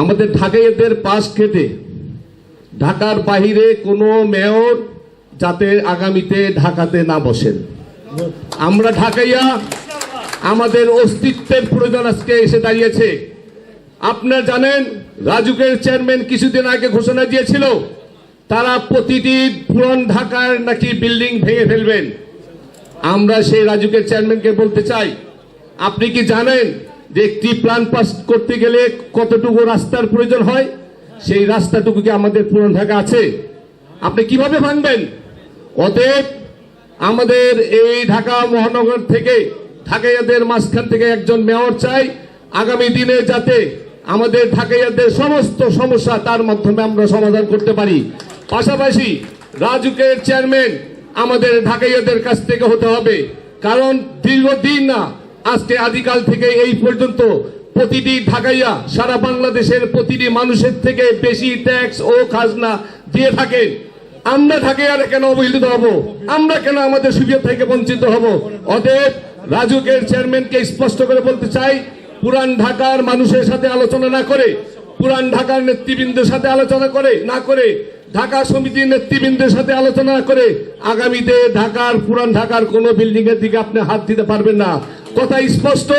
আমাদের ঢাকাইয়াদের পাশ কেটে ঢাকার বাহিরে কোনো মেয়র যাতে আগামীতে ঢাকাতে না বসেন। আমরা ঢাকাইয়া আমাদের অস্তিত্বের প্রয়োজন আজকে এসে দাঁড়িয়েছে। আপনারা জানেন, রাজুকের চেয়ারম্যান কিছুদিন আগে ঘোষণা দিয়েছিল, তারা প্রতিটি পুরন ঢাকার নাকি বিল্ডিং ভেঙে ফেলবেন। আমরা সেই রাজুকের চেয়ারম্যানকে বলতে চাই, আপনি কি জানেন যে একটি প্ল্যান পাস করতে গেলে কতটুকু রাস্তার প্রয়োজন হয়? সেই রাস্তাটুকু কি আমাদের পুরন ঢাকা আছে? আপনি কীভাবে ভাঙবেন? অতএব আমাদের এই ঢাকা মহানগর থেকে, ঢাকাইয়াদের মাঝখান থেকে একজন মেয়র চাই, আগামী দিনে যাতে আমাদের ঢাকাইয়াদের সমস্ত সমস্যা তার মাধ্যমে আমরা সমাধান করতে পারি। পাশাপাশি রাজুকের চেয়ারম্যান আমাদের ঢাকাইয়াদের কাছ থেকে হতে হবে, কারণ দীর্ঘদিন না আজকে আদিকাল থেকে এই পর্যন্ত প্রতিটি ঢাকাইয়া সারা বাংলাদেশের প্রতিটি মানুষের থেকে বেশি ট্যাক্স ও খাজনা দিয়ে থাকেন। আমরা ঢাকাইয়ারা কেন অবহেলিত হব? আমরা কেন আমাদের সুবিধা থেকে বঞ্চিত হব? অতএব রাজুকের চেয়ারম্যানকে স্পষ্ট করে বলতে চাই, পুরান ঢাকার মানুষের সাথে আলোচনা না করে, পুরান ঢাকার নেতৃবৃন্দের সাথে আলোচনা করে, না করে ঢাকা সমিতির নেতৃবৃন্দের সাথে আলোচনা করে, আগামীতে ঢাকার, পুরান ঢাকার কোনো বিল্ডিং এর দিকে আপনি হাত দিতে পারবেন না। কথা স্পষ্ট,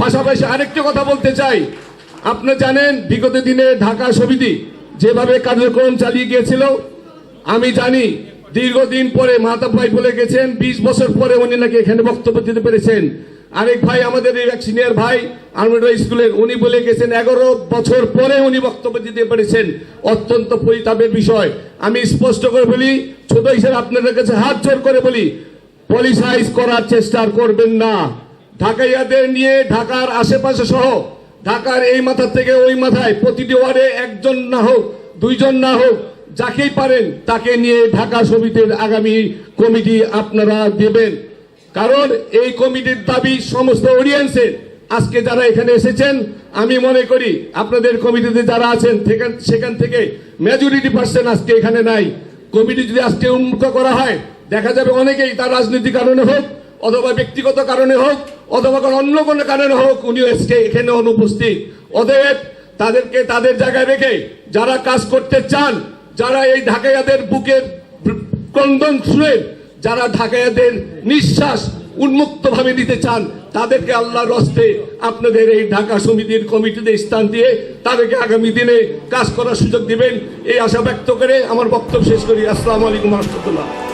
পাশাপাশি আরেকটি কথা বলতে চাই। আপনি জানেন, বিগত দিনে ঢাকা সমিতি যেভাবে কার্যক্রম চালিয়ে গিয়েছিল, আমি জানি দীর্ঘদিন পরে মাতা ভাই বলে গেছেন, বিশ বছর পরে উনি নাকি এখানে বক্তব্য দিতে পেরেছেন। আরেক ভাই, আমাদের এক সিনিয়র ভাই আলমেডা স্কুলের, উনি বলে গেছেন, এগারো বছর পরে উনি বক্তব্য দিতে পেরেছেন। অত্যন্ত পরিতাপের বিষয়। আমি স্পষ্ট করে বলি, ছোট হিসেবে আপনাদের কাছে হাত জোর করে বলি, পলিসাইজ করার চেষ্টা করবেন না। ঢাকাইয়াদের নিয়ে ঢাকার আশেপাশে সহ ঢাকার এই মাথা থেকে ওই মাথায় প্রতিটি ওয়ার্ডে একজন না হোক, দুইজন না হোক, যাকেই পারেন তাকে নিয়ে ঢাকা সমিতির আগামী কমিটি আপনারা দেবেন। কারণ এই কমিটির দাবি সমস্ত অডিয়েন্সের আজকে যারা এখানে এসেছেন, আমি মনে করি আপনাদের কমিটিতে যারা আছেন সেখান- থেকে মেজরিটি পার্সেন্ট আজকে এখানে নাই। কমিটি যদি আজকে উন্মুক্ত করা হয়, দেখা যাবে অনেকেই তার রাজনীতি কারণে হোক অথবা ব্যক্তিগত কারণে হোক, অথবা কোনো অন্য কোনো কারণে হোক উনি আজকে এখানে অনুপস্থিত। অতএব তাদেরকে তাদের জায়গায় রেখে যারা কাজ করতে চান, যারা এই ঢাকাইয়াদের বুকের ক্রন্দন শুনে যারা ঢাকাইয়াদের নিঃশ্বাস উন্মুক্ত ভাবে নিতে চান, তাদেরকে আল্লাহর রস্তে আপনাদের এই ঢাকা সমিতির কমিটিতে স্থান দিয়ে তাদেরকে আগামী দিনে কাজ করার সুযোগ দিবেন। এই আশা ব্যক্ত করে আমার বক্তব্য শেষ করি। আসসালামু আলাইকুম রহমতুল্লাহ।